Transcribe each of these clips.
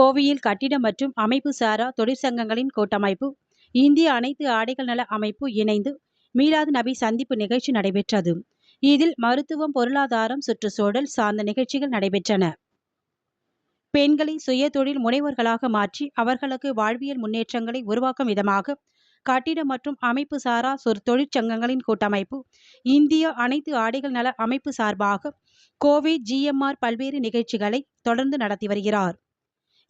கோவையில் கட்டிட மற்றும் அமைப்பு சாரா தொழிற்சங்கங்களின் கூட்டமைப்பு இந்திய அனைத்து ஆடைகள் நல அமைப்பு இணைந்து மீலாது நபி சந்திப்பு நிகழ்ச்சி நடைபெற்றது. இதில் மருத்துவம் பொருளாதாரம் சுற்றுச்சூழல் சார்ந்த நிகழ்ச்சிகள் நடைபெற்றன. பெண்களை சுய தொழில் முனைவோர்களாக மாற்றி அவர்களுக்கு வாழ்வியல் முன்னேற்றங்களை உருவாக்கும் விதமாக கட்டிட மற்றும் அமைப்பு சாரா சொற் தொழிற்சங்கங்களின் கூட்டமைப்பு இந்திய அனைத்து ஆடைகள் நல அமைப்பு சார்பாக கோவை ஜிஎம்ஆர் பல்வேறு நிகழ்ச்சிகளை தொடர்ந்து நடத்தி வருகிறார்.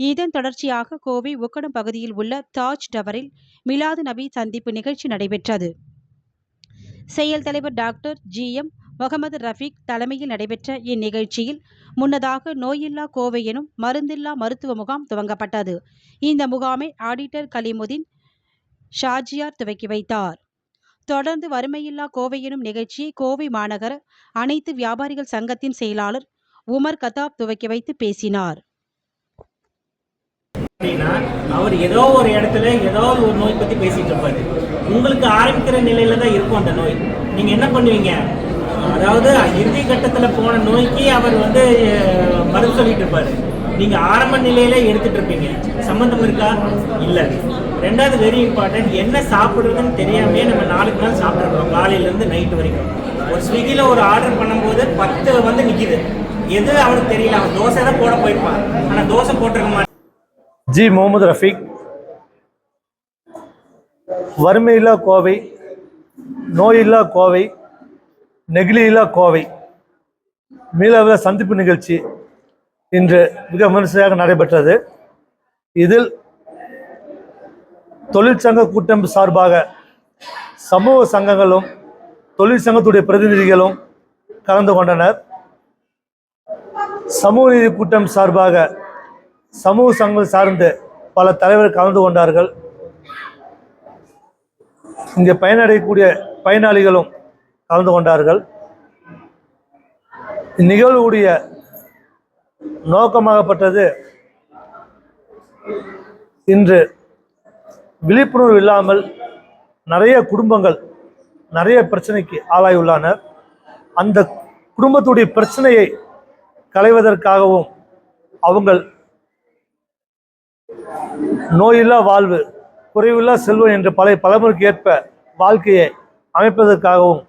இதன் தொடர்ச்சியாக கோவை உக்கடம் பகுதியில் உள்ள தாஜ் டவரில் மிலாது நபி சந்திப்பு நிகழ்ச்சி நடைபெற்றது. செயல் தலைவர் doctor G. M. Mohammed Rafiq தலைமையில் நடைபெற்ற இந்நிகழ்ச்சியில் முன்னதாக நோயில்லா கோவை எனும் மருந்தில்லா மருத்துவ முகாம் துவங்கப்பட்டது. இந்த முகாமை ஆடிட்டர் கலிமுதீன் ஷாஜியார் துவக்கி வைத்தார். தொடர்ந்து வறுமையில்லா கோவை எனும் நிகழ்ச்சியை கோவை மாநகர அனைத்து வியாபாரிகள் சங்கத்தின் செயலாளர் உமர் கதாப் துவக்கி வைத்து பேசினார். அப்படின்னா அவர் ஏதோ ஒரு இடத்துல ஏதோ ஒரு நோய் பத்தி பேசிட்டு இருப்பாரு. உங்களுக்கு ஆரம்பிக்கிற நிலையில தான் இருக்கும் அந்த நோய். நீங்க என்ன பண்ணுவீங்க? அதாவது இறுதி கட்டத்துல போன நோய்க்கு அவர் வந்து மருந்து சொல்லிட்டு இருப்பாரு. நீங்க ஆரம்ப நிலையில எடுத்துட்டு இருப்பீங்க. சம்பந்தம் இருக்கா? இல்ல. ரெண்டாவது வெரி இம்பார்ட்டன்ட் என்ன சாப்பிடுறதுன்னு தெரியாமே நம்ம நாளுக்கு நாள் சாப்பிட்றோம் காலையில இருந்து நைட் வரைக்கும். ஒரு ஸ்விக்கில ஒரு ஆர்டர் பண்ணும்போது பத்து வந்து நிக்குது. எது அவருக்கு தெரியல. அவன் தோசை தான் போட போயிருப்பான். ஆனா தோசை போட்டிருக்க மாட்டேன். ஜி முகமது ரஃபீக். வறுமையில்லா கோவை நோயில்லா கோவை நெகிழியில்லா கோவை. மீளவில சந்திப்பு நிகழ்ச்சி இன்று மிக விமர்சையாக நடைபெற்றது. இதில் தொழிற்சங்க கூட்டமைப்பு சார்பாக சமூக சங்கங்களும் தொழிற்சங்கத்துடைய பிரதிநிதிகளும் கலந்து கொண்டனர். சமூக நீதி கூட்டம் சார்பாக சமூக சங்கம் சார்ந்து பல தலைவர்கள் கலந்து கொண்டார்கள். இங்கே பயனடையக்கூடிய பயனாளிகளும் கலந்து கொண்டார்கள். இந்நிகழ்வுடைய நோக்கமாகப்பட்டது இன்று விழிப்புணர்வு இல்லாமல் நிறைய குடும்பங்கள் நிறைய பிரச்சனைக்கு ஆளாயுள்ளனர். அந்த குடும்பத்துடைய பிரச்சனையை களைவதற்காகவும் அவங்கள் நோயில்லா வாழ்வு குறைவில்லா செல்வம் என்ற பழைய பழமொழிக்கு ஏற்ப வாழ்க்கையை அமைப்பதற்காகவும்